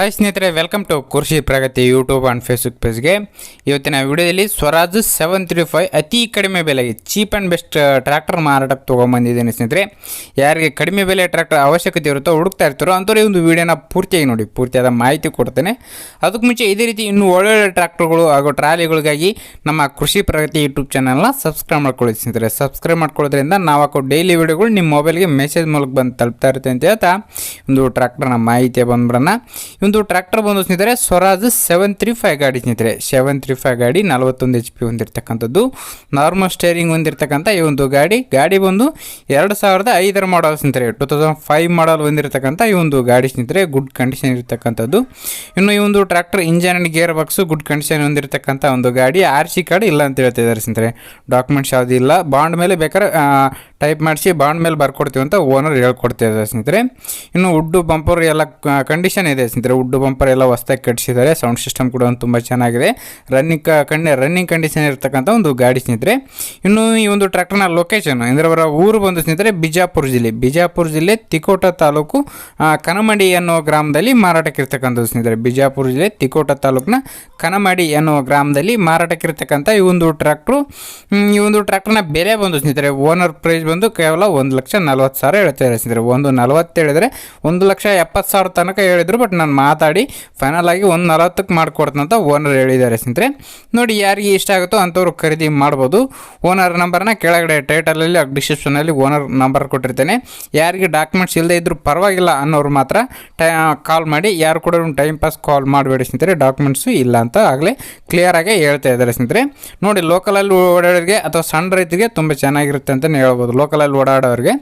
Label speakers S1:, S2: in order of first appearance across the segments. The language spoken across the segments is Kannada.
S1: ಹಾಯ್ ಸ್ನೇಹಿತರೆ welcome to Krishi Pragati YouTube and Facebook ಪೇಜ್ಗೆ ಇವತ್ತಿನ ವಿಡಿಯೋದಲ್ಲಿ ಸ್ವರಾಜ್ ಸೆವೆನ್ ತ್ರೀ ಫೈವ್ ಅತಿ ಕಡಿಮೆ ಬೆಲೆಗೆ ಚೀಪ್ ಆ್ಯಂಡ್ ಬೆಸ್ಟ್ ಟ್ರ್ಯಾಕ್ಟರ್ ಮಾರಾಟಕ್ಕೆ ತೊಗೊಂಬಂದಿದ್ದೇನೆ ಸ್ನೇಹಿತರೆ. ಯಾರಿಗೆ ಕಡಿಮೆ ಬೆಲೆ ಟ್ರ್ಯಾಕ್ಟರ್ ಅವಶ್ಯಕತೆ ಇರುತ್ತೋ, ಹುಡುಕ್ತಾ ಇರ್ತಾರೋ ಅಂಥವ್ರು ಒಂದು ವಿಡಿಯೋನ ಪೂರ್ತಿಯಾಗಿ ನೋಡಿ, ಪೂರ್ತಿಯಾದ ಮಾಹಿತಿ ಕೊಡ್ತೇನೆ. ಅದಕ್ಕೆ ಮುಂಚೆ ಇದೇ ರೀತಿ ಇನ್ನೂ ಒಳ್ಳೊಳ್ಳೆ ಟ್ರ್ಯಾಕ್ಟರ್ಗಳು ಹಾಗೂ ಟ್ರಾಲಿಗಳಿಗಾಗಿ ನಮ್ಮ ಕೃಷಿ ಪ್ರಗತಿ ಯೂಟ್ಯೂಬ್ ಚಾನಲ್ನ ಸಬ್ಸ್ಕ್ರೈಬ್ ಮಾಡ್ಕೊಳ್ಳಿ ಸ್ನೇಹಿತರೆ. ಸಬ್ಸ್ಕ್ರೈಬ್ ಮಾಡ್ಕೊಳ್ಳೋದ್ರಿಂದ ನಾವು ಹಾಕೋ ಡೈಲಿ ವಿಡಿಯೋಗಳು ನಿಮ್ಮ ಮೊಬೈಲ್ಗೆ ಮೆಸೇಜ್ ಮೂಲಕ ಬಂದು ತಲುಪ್ತಾ ಇರುತ್ತೆ ಅಂತ ಹೇಳ್ತಾ, ಒಂದು ಟ್ರ್ಯಾಕ್ಟರ್ನ ಮಾಹಿತಿ ಬಂದ್ಬಿಡೋಣ. ಒಂದು ಟ್ರ್ಯಾಕ್ಟರ್ ಬಂದು ಸ್ನೇಹಿತರೆ, ಸ್ವರಾಜ್ ಸೆವೆನ್ ತ್ರೀ ಫೈವ್ ಗಾಡಿ ಸ್ನೇಹಿತರೆ. ಸೆವೆನ್ ತ್ರೀ ಫೈವ್ ಗಾಡಿ ನಲವತ್ತೊಂದು ಎಚ್ ಪಿ ಹೊಂದಿರತಕ್ಕಂಥದ್ದು. ನಾರ್ಮಲ್ ಸ್ಟೇರಿಂಗ್ ಹೊಂದಿರತಕ್ಕಂಥ ಈ ಒಂದು ಗಾಡಿ. ಗಾಡಿ ಬಂದು ಎರಡು ಸಾವಿರದ ಐದರ ಮಾಡಲ್ ಸ್ನೇಹಿತರೆ ಟು ತೌಸಂಡ್ ಫೈವ್ ಮಾಡಲ್ ಹೊಂದಿರತಕ್ಕಂಥ ಈ ಒಂದು ಗಾಡಿ ಸ್ನೇಹಿತರೆ ಗುಡ್ ಕಂಡೀಷನ್ ಇರತಕ್ಕಂಥದ್ದು. ಇನ್ನು ಈ ಒಂದು tractor engine and gear box good condition ಹೊಂದಿರತಕ್ಕಂಥ ಒಂದು ಗಾಡಿ ಆರ್ ಸಿ ಕಾರ್ಡ್ ಇಲ್ಲ ಅಂತ ಹೇಳ್ತಿದ್ದಾರೆ ಸ್ನೇಹಿತರೆ. ಡಾಕ್ಯುಮೆಂಟ್ಸ್ ಯಾವುದೂ ಇಲ್ಲ. ಬಾಂಡ್ ಮೇಲೆ ಬೇಕಾದ್ರೆ ಟೈಪ್ ಮಾಡಿಸಿ ಬಾಂಡ್ ಮೇಲೆ ಬರ್ಕೊಡ್ತೀವಿ ಅಂತ ಓನರ್ ಹೇಳ್ಕೊಡ್ತಿದ್ದಾರೆ ಸ್ನೇಹಿತರೆ. ಇನ್ನು ಉಡ್ಡು, ಬಂಪರ್ ಎಲ್ಲ ಕಂಡೀಷನ್ ಇದೆ ಸ್ನೇಹಿತರೆ. ಉಡ್ಡು ಬಂಪರ್ ಎಲ್ಲ ಹೊಸ್ದಾಗಿ ಕಟ್ಟಿಸಿದ್ದಾರೆ ಸೌಂಡ್ ಸಿಸ್ಟಮ್ ಕೂಡ ತುಂಬ ಚೆನ್ನಾಗಿದೆ. ರನ್ನಿಂಗ್ ಕಣ್ಣೆ ರನ್ನಿಂಗ್ ಕಂಡೀಷನ್ ಇರತಕ್ಕಂಥ ಒಂದು ಗಾಡಿ ಸ್ನೇಹಿತರೆ. ಇನ್ನು ಈ ಒಂದು ಟ್ರ್ಯಾಕ್ಟರ್ನ ಲೊಕೇಶನ್ ಅಂದರೆ ಅವರ ಊರು ಬಂದು ಸ್ನೇಹಿತರೆ ಬಿಜಾಪುರ ಜಿಲ್ಲೆ. ಬಿಜಾಪುರ ಜಿಲ್ಲೆ ತಿಕೋಟ ತಾಲೂಕು ಕನಮಡಿ ಅನ್ನೋ ಗ್ರಾಮದಲ್ಲಿ ಮಾರಾಟಕ್ಕೆ ಇರ್ತಕ್ಕಂಥದ್ದು ಸ್ನೇಹಿತರೆ. ಬಿಜಾಪುರ ಜಿಲ್ಲೆ ತಿಕೋಟ ತಾಲೂಕಿನ ಕನಮಡಿ ಅನ್ನೋ ಗ್ರಾಮದಲ್ಲಿ ಮಾರಾಟಕ್ಕೆ ಇರ್ತಕ್ಕಂಥ ಈ ಒಂದು ಟ್ರ್ಯಾಕ್ಟ್ರು ಈ ಒಂದು ಟ್ರ್ಯಾಕ್ಟರ್ನ ಬೆಲೆ ಬಂದು ಸ್ನೇಹಿತರೆ ಓನರ್ ಪ್ರೈಸ್ ಬಂದು ಕೇವಲ ಒಂದು ಲಕ್ಷ ನಲ್ವತ್ತು ಸಾವಿರ ಹೇಳ್ತಾರೆ ಸ್ನೇಹಿತರೆ. ಒಂದು ನಲ್ವತ್ತು ಹೇಳಿದರೆ ಒಂದು ಲಕ್ಷ ಎಪ್ಪತ್ತು ಸಾವಿರ ತನಕ ಹೇಳಿದ್ರು ಬಟ್ ನಾನು ಮಾತಾಡಿ ಫೈನಲ್ ಆಗಿ ಒಂದು ನಲವತ್ತಕ್ಕೆ ಮಾಡಿಕೊಡ್ತಂತ ಓನರ್ ಹೇಳಿದ್ದಾರೆ ಸ್ನೇಹಿತರೆ. ನೋಡಿ ಯಾರಿಗೆ ಇಷ್ಟ ಆಗುತ್ತೋ ಅಂಥವ್ರು ಖರೀದಿ ಮಾಡ್ಬೋದು. ಓನರ್ ನಂಬರ್ನ ಕೆಳಗಡೆ ಟೈಟಲಲ್ಲಿ ಡಿಸ್ಕ್ರಿಪ್ಷನಲ್ಲಿ ಓನರ್ ನಂಬರ್ ಕೊಟ್ಟಿರ್ತೇನೆ. ಯಾರಿಗೆ ಡಾಕ್ಯುಮೆಂಟ್ಸ್ ಇಲ್ಲದೆ ಇದ್ದರೂ ಪರವಾಗಿಲ್ಲ ಅನ್ನೋರು ಮಾತ್ರ ಟೈ ಕಾಲ್ ಮಾಡಿ. ಯಾರು ಕೂಡ ಟೈಮ್ ಪಾಸ್ ಕಾಲ್ ಮಾಡಬೇಡಿ ಸ್ನೇಹಿತರೆ. ಡಾಕ್ಯುಮೆಂಟ್ಸು ಇಲ್ಲ ಅಂತ ಆಗಲೇ ಕ್ಲಿಯರಾಗಿ ಹೇಳ್ತಾ ಇದ್ದಾರೆ ಸ್ನೇಹಿತರೆ. ನೋಡಿ ಲೋಕಲಲ್ಲಿ ಓಡಾಡೋರಿಗೆ ಅಥವಾ ಸಣ್ಣ ರೈತರಿಗೆ ತುಂಬ ಚೆನ್ನಾಗಿರುತ್ತೆ ಅಂತಲೇ ಹೇಳ್ಬೋದು ಲೋಕಲಲ್ಲಿ ಓಡಾಡೋರಿಗೆ.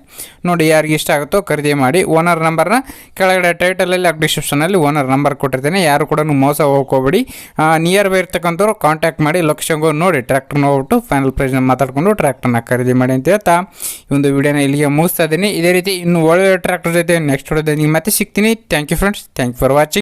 S1: ನೋಡಿ ಯಾರಿಗೆ ಇಷ್ಟ ಆಗುತ್ತೋ ಖರೀದಿ ಮಾಡಿ. ಓನರ್ ನಂಬರ್ನ ಕೆಳಗಡೆ ಟೈಟಲಲ್ಲಿ ಡಿಸ್ಕ್ರಿಪ್ಷನಲ್ಲಿ ಓನರ್ ನಂಬರ್ ಕೊಟ್ಟಿರ್ತೇನೆ. ಯಾರು ಕೂಡ ಮೋಸ ಹೋಗ್ಕೋಬೇಡಿ. ನಿಯರ್ ಬೈ ಇರ್ತಕ್ಕಂಥವ್ರು ಕಾಂಟ್ಯಾಕ್ಟ್ ಮಾಡಿ ಲೊಕೇಶನ್ಗೆ ನೋಡಿ ಟ್ರ್ಯಾಕ್ಟರ್ ನೋಡ್ಬಿಟ್ಟು ಫೈನಲ್ ಪ್ರೈಸ್ನ ಮಾತಾಡ್ಕೊಂಡು ಟ್ರ್ಯಾಕ್ಟರ್ನ ಖರೀದಿ ಮಾಡಿ ಅಂತ ಹೇಳ್ತಾ ಈ ಒಂದು ವಿಡಿಯೋನ ಇಲ್ಲಿಗೆ ಮುಗಿಸ್ತಾ ಇದ್ದೀನಿ. ಇದೇ ರೀತಿ ಇನ್ನು ಒಳ್ಳೆ ಟ್ರ್ಯಾಕ್ಟರ್ ಜೊತೆ ನೆಕ್ಸ್ಟ್ ವಿಡಿಯೋದಲ್ಲಿ ಮತ್ತೆ ಸಿಗ್ತೀನಿ. Thank you friends thank you for watching